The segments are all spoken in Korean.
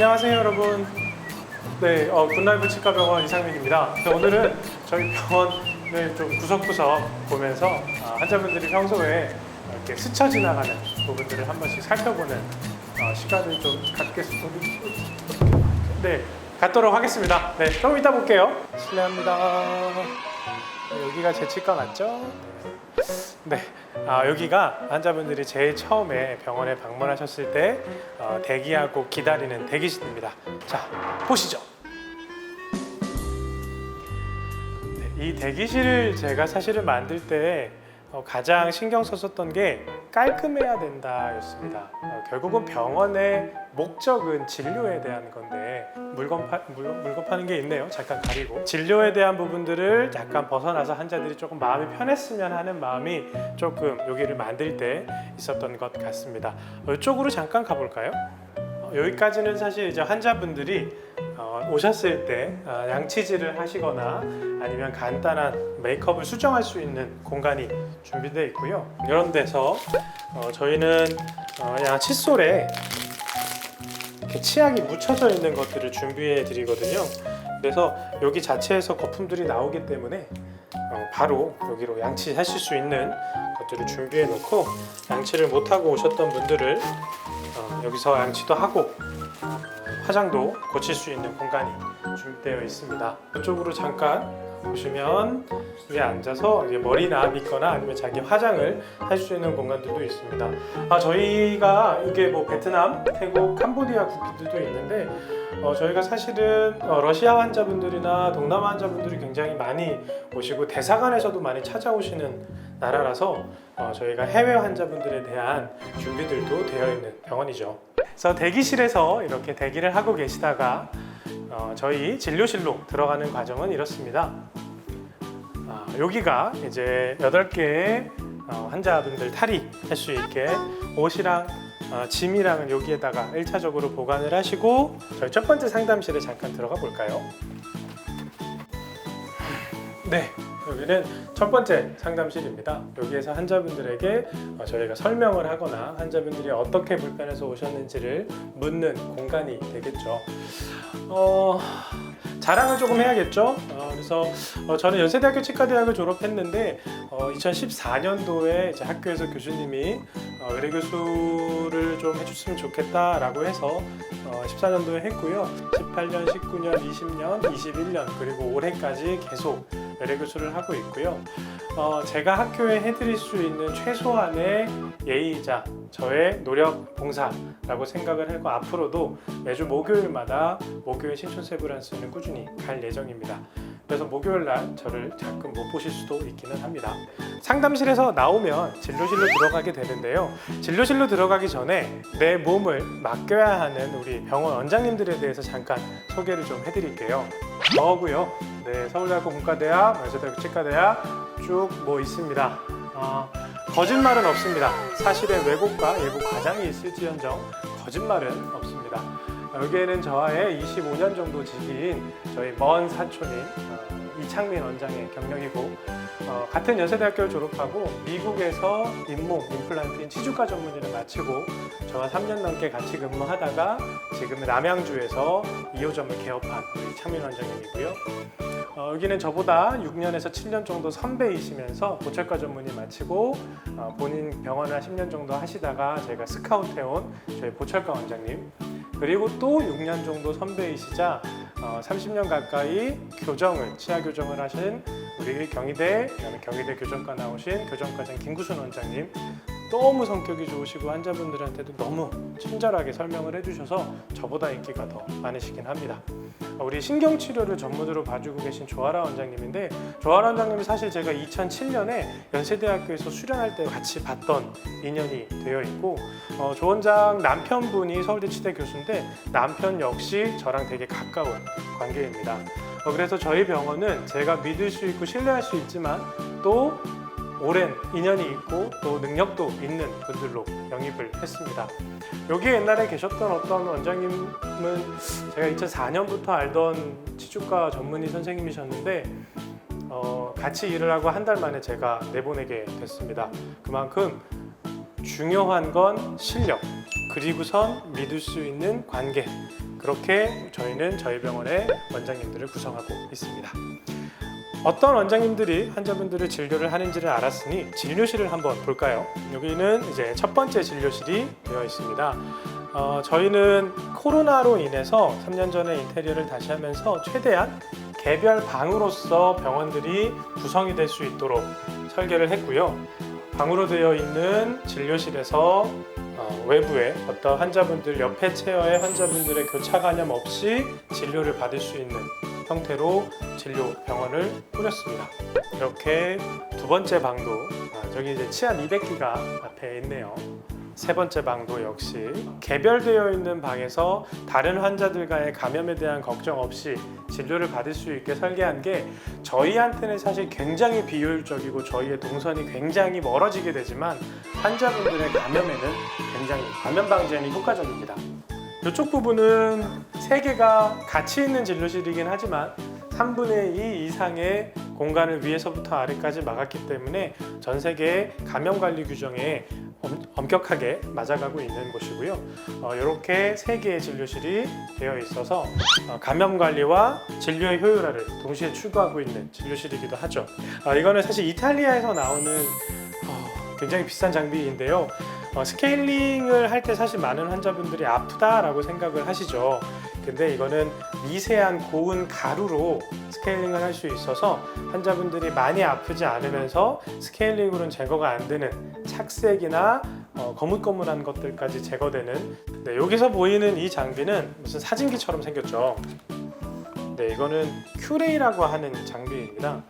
안녕하세요 여러분. 네, 어, 굿라이브 치과병원 이상민입니다. 네, 오늘은 저희 병원을 좀 구석구석 보면서 아, 환자분들이 평소에 이렇게 스쳐 지나가는 부분들을 한 번씩 살펴보는 어, 시간을 좀 갖겠습니다. 네, 갖도록 하겠습니다. 네, 좀 이따 볼게요. 실례합니다. 네, 여기가 제 치과 맞죠? 네, 아, 여기가 환자분들이 제일 처음에 병원에 방문하셨을 때 어, 대기하고 기다리는 대기실입니다. 자, 보시죠. 네, 이 대기실을 제가 사실은 만들 때 어, 가장 신경 썼었던 게 깔끔해야 된다였습니다. 어, 결국은 병원의 목적은 진료에 대한 건데 물건 파, 물건, 파는 게 있네요. 잠깐 가리고 진료에 대한 부분들을 약간 벗어나서 환자들이 조금 마음이 편했으면 하는 마음이 조금 여기를 만들 때 있었던 것 같습니다. 어, 이쪽으로 잠깐 가볼까요? 어, 여기까지는 사실 이제 환자분들이 어, 오셨을 때 어, 양치질을 하시거나 아니면 간단한 메이크업을 수정할 수 있는 공간이 준비되어 있고요. 이런 데서 어, 저희는 어, 그냥 칫솔에 이렇게 치약이 묻혀져 있는 것들을 준비해 드리거든요. 그래서 여기 자체에서 거품들이 나오기 때문에 어, 바로 여기로 양치하실 수 있는 것들을 준비해 놓고 양치를 못 하고 오셨던 분들을 어, 여기서 양치도 하고 어, 화장도 고칠 수 있는 공간이 준비되어 있습니다. 이쪽으로 잠깐 보시면 위에 앉아서 머리나 믿거나 아니면 자기 화장을 할 수 있는 공간들도 있습니다. 아 저희가 이게 뭐 베트남, 태국, 캄보디아 국기들도 있는데 어, 저희가 사실은 어, 러시아 환자분들이나 동남아 환자분들이 굉장히 많이 오시고 대사관에서도 많이 찾아오시는 나라라서 어, 저희가 해외 환자분들에 대한 준비들도 되어 있는 병원이죠. 그래서 대기실에서 이렇게 대기를 하고 계시다가 어, 저희 진료실로 들어가는 과정은 이렇습니다. 아, 여기가 이제 8개의 어, 환자분들 탈의할 수 있게 옷이랑 어, 짐이랑은 여기에다가 1차적으로 보관을 하시고 저희 첫 번째 상담실에 잠깐 들어가 볼까요? 네, 여기는 첫 번째 상담실입니다. 여기에서 환자분들에게 어, 저희가 설명을 하거나 환자분들이 어떻게 불편해서 오셨는지를 묻는 공간이 되겠죠. 어, 자랑을 조금 해야겠죠. 어, 그래서 어, 저는 연세대학교 치과대학을 졸업했는데 어, 2014년도에 이제 학교에서 교수님이 어, 의뢰 교수를 좀 해줬으면 좋겠다라고 해서 어, 14년도에 했고요. 18년, 19년, 20년, 21년 그리고 올해까지 계속 의뢰 교수를 하고 있고요. 어, 제가 학교에 해드릴 수 있는 최소한의 예의이자 저의 노력 봉사라고 생각을 하고 앞으로도 매주 목요일마다 목요일 신촌 세브란스는 꾸준히 갈 예정입니다. 그래서 목요일 날 저를 가끔 못 보실 수도 있기는 합니다. 상담실에서 나오면 진료실로 들어가게 되는데요. 진료실로 들어가기 전에 내 몸을 맡겨야 하는 우리 병원 원장님들에 대해서 잠깐 소개를 좀 해드릴게요. 저고요. 네, 서울대학교 문과대학, 연세대학교 치과대학 쭉 뭐 있습니다. 어, 거짓말은 없습니다. 사실의 왜곡과 예고 과장이 있을지언정 거짓말은 없습니다. 여기에는 저와의 25년 정도 지기인 저희 먼 사촌인 어, 이창민 원장의 경력이고 어, 같은 연세대학교를 졸업하고 미국에서 잇몸, 임플란트인 치주과 전문의를 마치고 저와 3년 넘게 같이 근무하다가 지금은 남양주에서 2호점을 개업한 우리 창민 원장님이고요. 어, 여기는 저보다 6년에서 7년 정도 선배이시면서 보철과 전문의 마치고 어, 본인 병원을 한 10년 정도 하시다가 제가 스카우트해온 저희 보철과 원장님 그리고 또 6년 정도 선배이시자 어, 30년 가까이 교정을 치아 교정을 하신 우리 경희대 그다음에 경희대 교정과 나오신 교정과장 김구순 원장님 너무 성격이 좋으시고 환자분들한테도 너무 친절하게 설명을 해주셔서 저보다 인기가 더 많으시긴 합니다. 어, 우리 신경치료를 전문으로 봐주고 계신 조아라 원장님인데 조아라 원장님이 사실 제가 2007년에 연세대학교에서 수련할 때 같이 봤던 인연이 되어 있고 어, 조 원장 남편분이 서울대 치대 교수인데 남편 역시 저랑 되게 가까운 관계입니다. 어, 그래서 저희 병원은 제가 믿을 수 있고 신뢰할 수 있지만 또 오랜 인연이 있고 또 능력도 있는 분들로 영입을 했습니다. 여기 옛날에 계셨던 어떤 원장님 은 제가 2004년부터 알던 치주과 전문의 선생님이셨는데 어, 같이 일을 하고 한 달 만에 제가 내보내게 됐습니다. 그만큼 중요한 건 실력 그리고선 믿을 수 있는 관계 그렇게 저희는 저희 병원의 원장님들을 구성하고 있습니다. 어떤 원장님들이 환자분들을 진료를 하는지를 알았으니 진료실을 한번 볼까요? 여기는 이제 첫 번째 진료실이 되어 있습니다. 어, 저희는 코로나로 인해서 3년 전에 인테리어를 다시 하면서 최대한 개별 방으로서 병원들이 구성이 될 수 있도록 설계를 했고요. 방으로 되어 있는 진료실에서 어, 외부에 어떤 환자분들 옆에 체어에 환자분들의 교차 감염 없이 진료를 받을 수 있는 형태로 진료 병원을 꾸렸습니다. 이렇게 두 번째 방도 아, 저기 이제 치아 200기가 앞에 있네요. 세 번째 방도 역시 개별되어 있는 방에서 다른 환자들과의 감염에 대한 걱정 없이 진료를 받을 수 있게 설계한 게 저희한테는 사실 굉장히 비효율적이고 저희의 동선이 굉장히 멀어지게 되지만 환자분들의 감염에는 굉장히 감염 방지에는 효과적입니다. 이쪽 부분은 세 개가 같이 있는 진료실이긴 하지만 3분의 2 이상의 공간을 위에서부터 아래까지 막았기 때문에 전 세계 감염 관리 규정에 엄, 엄격하게 맞아가고 있는 곳이고요. 어, 이렇게 세 개의 진료실이 되어 있어서 어, 감염 관리와 진료의 효율화를 동시에 추구하고 있는 진료실이기도 하죠. 어, 이거는 사실 이탈리아에서 나오는 어, 굉장히 비싼 장비인데요. 어, 스케일링을 할 때 사실 많은 환자분들이 아프다라고 생각을 하시죠. 근데 이거는 미세한 고운 가루로 스케일링을 할 수 있어서 환자분들이 많이 아프지 않으면서 스케일링으로는 제거가 안 되는 착색이나 어, 거뭇거뭇한 것들까지 제거되는 네, 여기서 보이는 이 장비는 무슨 사진기처럼 생겼죠. 네, 이거는 큐레이라고 하는 장비입니다.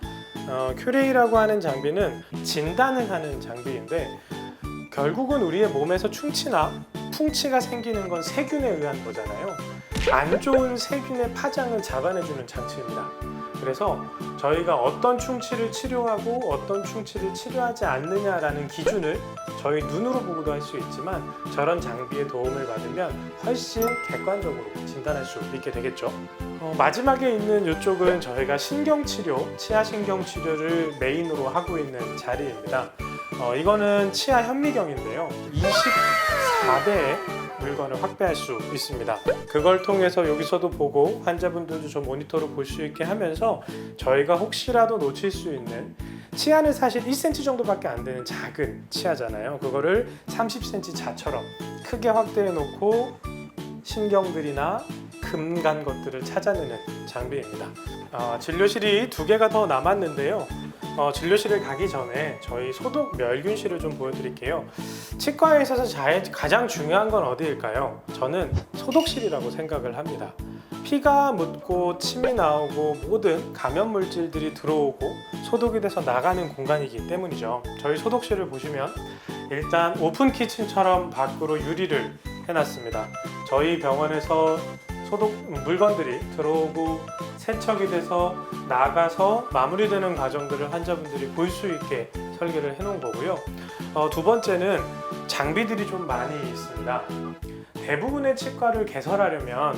어, 큐레이라고 하는 장비는 진단을 하는 장비인데 결국은 우리의 몸에서 충치나 풍치가 생기는 건 세균에 의한 거잖아요. 안 좋은 세균의 파장을 잡아내주는 장치입니다. 그래서 저희가 어떤 충치를 치료하고 어떤 충치를 치료하지 않느냐라는 기준을 저희 눈으로 보고도 할 수 있지만 저런 장비의 도움을 받으면 훨씬 객관적으로 진단할 수 있게 되겠죠. 어, 마지막에 있는 이쪽은 저희가 신경치료, 치아 신경치료를 메인으로 하고 있는 자리입니다. 어, 이거는 치아 현미경인데요. 24대의 물건을 확배할 수 있습니다. 그걸 통해서 여기서도 보고 환자분들도 저 모니터로 볼 수 있게 하면서 저희가 혹시라도 놓칠 수 있는 치아는 사실 1cm 정도밖에 안 되는 작은 치아잖아요. 그거를 30cm 자처럼 크게 확대해 놓고 신경들이나 금간 것들을 찾아내는 장비입니다. 어, 진료실이 두 개가 더 남았는데요. 어, 진료실을 가기 전에 저희 소독 멸균실을 좀 보여드릴게요. 치과에 있어서 자- 가장 중요한 건 어디일까요? 저는 소독실이라고 생각을 합니다. 피가 묻고 침이 나오고 모든 감염 물질들이 들어오고 소독이 돼서 나가는 공간이기 때문이죠. 저희 소독실을 보시면 일단 오픈 키친처럼 밖으로 유리를 해놨습니다. 저희 병원에서 소독 물건들이 들어오고 세척이 돼서 나가서 마무리되는 과정들을 환자분들이 볼 수 있게 설계를 해놓은 거고요. 어, 두 번째는 장비들이 좀 많이 있습니다. 대부분의 치과를 개설하려면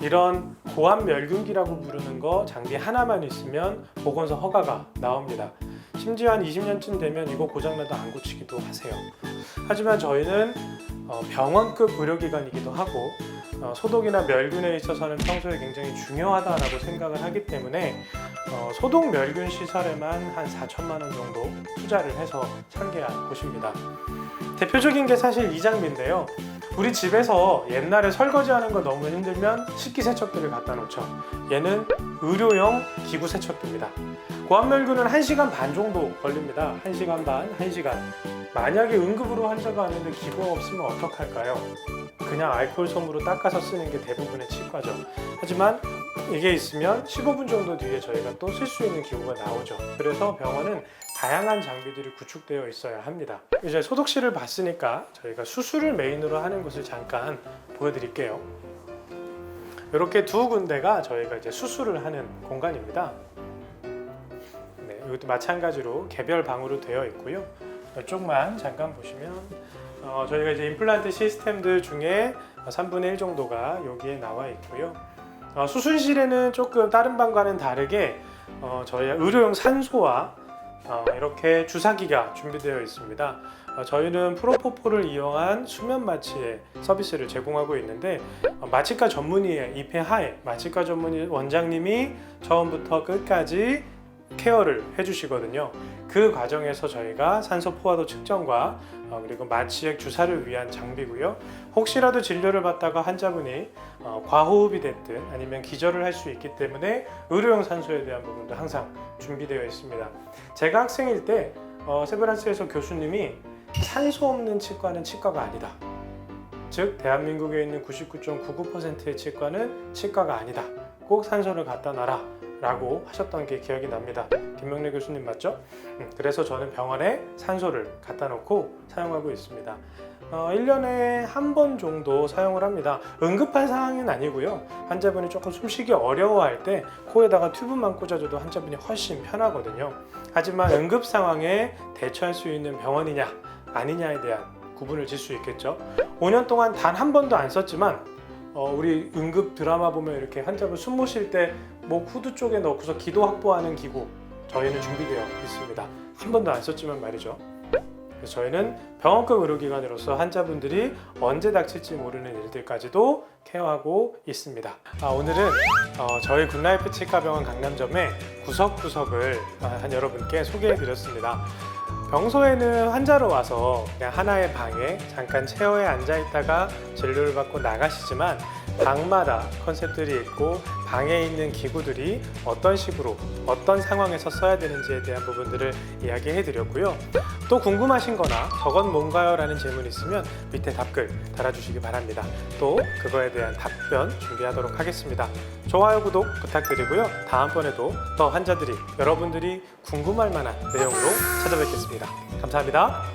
이런 고압 멸균기라고 부르는 거 장비 하나만 있으면 보건소 허가가 나옵니다. 심지어 한 20년쯤 되면 이거 고장나도 안 고치기도 하세요. 하지만 저희는 어, 병원급 의료기관이기도 하고 어, 소독이나 멸균에 있어서는 평소에 굉장히 중요하다라고 생각을 하기 때문에 어, 소독 멸균 시설에만 한 4천만 원 정도 투자를 해서 설계한 곳입니다. 대표적인 게 사실 이 장비인데요. 우리 집에서 옛날에 설거지하는 거 너무 힘들면 식기세척기를 갖다 놓죠. 얘는 의료용 기구 세척기입니다. 고압멸균은 1시간 반 정도 걸립니다. 1시간 반, 1시간. 만약에 응급으로 환자가 왔는데 기구가 없으면 어떡할까요? 그냥 알코올 솜으로 닦아서 쓰는 게 대부분의 치과죠. 하지만 이게 있으면 15분 정도 뒤에 저희가 또 쓸 수 있는 기구가 나오죠. 그래서 병원은 다양한 장비들이 구축되어 있어야 합니다. 이제 소독실을 봤으니까 저희가 수술을 메인으로 하는 것을 잠깐 보여드릴게요. 이렇게 두 군데가 저희가 이제 수술을 하는 공간입니다. 네, 이것도 마찬가지로 개별 방으로 되어 있고요. 이쪽만 잠깐 보시면 어, 저희가 이제 임플란트 시스템들 중에 3분의 1 정도가 여기에 나와 있고요. 어, 수술실에는 조금 다른 방과는 다르게 어, 저희 의료용 산소와 어, 이렇게 주사기가 준비되어 있습니다. 어, 저희는 프로포폴을 이용한 수면 마취의 서비스를 제공하고 있는데 어, 마취과 전문의의 입회 하에 마취과 전문의 원장님이 처음부터 끝까지 케어를 해주시거든요. 그 과정에서 저희가 산소 포화도 측정과 어, 그리고 마취액 주사를 위한 장비고요. 혹시라도 진료를 받다가 환자분이 어, 과호흡이 됐든 아니면 기절을 할 수 있기 때문에 의료용 산소에 대한 부분도 항상 준비되어 있습니다. 제가 학생일 때 어, 세브란스에서 교수님이 산소 없는 치과는 치과가 아니다. 즉 대한민국에 있는 99.99%의 치과는 치과가 아니다. 꼭 산소를 갖다 놔라. 라고 하셨던 게 기억이 납니다. 김명래 교수님 맞죠? 음, 그래서 저는 병원에 산소를 갖다 놓고 사용하고 있습니다. 어, 1년에 한 번 정도 사용을 합니다. 응급한 상황은 아니고요. 환자분이 조금 숨쉬기 어려워할 때 코에다가 튜브만 꽂아줘도 환자분이 훨씬 편하거든요. 하지만 응급 상황에 대처할 수 있는 병원이냐 아니냐에 대한 구분을 질 수 있겠죠. 5년 동안 단 한 번도 안 썼지만 어, 우리 응급 드라마 보면 이렇게 환자분 숨 못 쉴 때 목 후두 쪽에 넣고서 기도 확보하는 기구 저희는 준비되어 있습니다. 한 번도 안 썼지만 말이죠. 그래서 저희는 병원급 의료기관으로서 환자분들이 언제 닥칠지 모르는 일들까지도 케어하고 있습니다. 아, 오늘은 어, 저희 굿라이프 치과병원 강남점의 구석구석을 아, 한 여러분께 소개해드렸습니다. 평소에는 환자로 와서 그냥 하나의 방에 잠깐 체어에 앉아 있다가 진료를 받고 나가시지만 방마다 컨셉들이 있고 방에 있는 기구들이 어떤 식으로 어떤 상황에서 써야 되는지에 대한 부분들을 이야기해 드렸고요. 또 궁금하신 거나 저건 뭔가요? 라는 질문 있으면 밑에 답글 달아주시기 바랍니다. 또 그거에 대한 답변 준비하도록 하겠습니다. 좋아요, 구독 부탁드리고요. 다음번에도 더 환자들이 여러분들이 궁금할 만한 내용으로 찾아뵙겠습니다. 감사합니다.